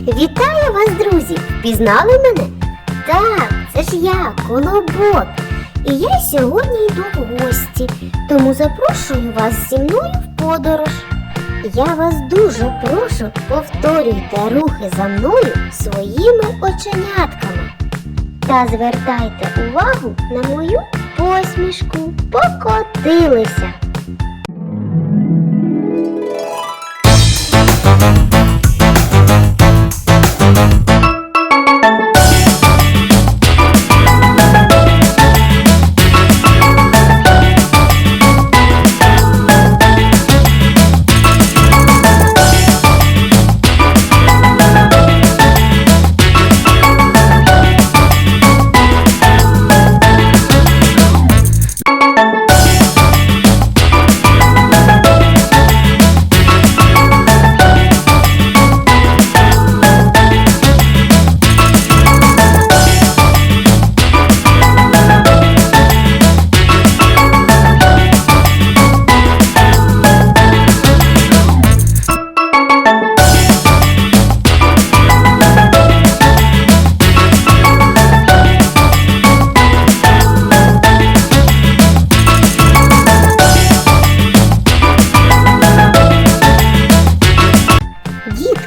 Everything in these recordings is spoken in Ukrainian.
Вітаю вас, друзі! Впізнали мене? Так, це ж я, Колобок. І я сьогодні йду в гості, тому запрошую вас зі мною в подорож. Я вас дуже прошу, повторюйте рухи за мною своїми оченятками. Та звертайте увагу на мою посмішку. Покотилися.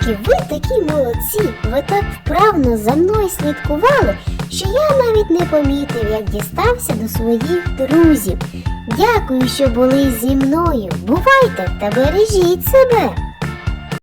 Дітки, ви такі молодці! Ви так вправно за мною слідкували, що я навіть не помітив, як дістався до своїх друзів. Дякую, що були зі мною. Бувайте та бережіть себе!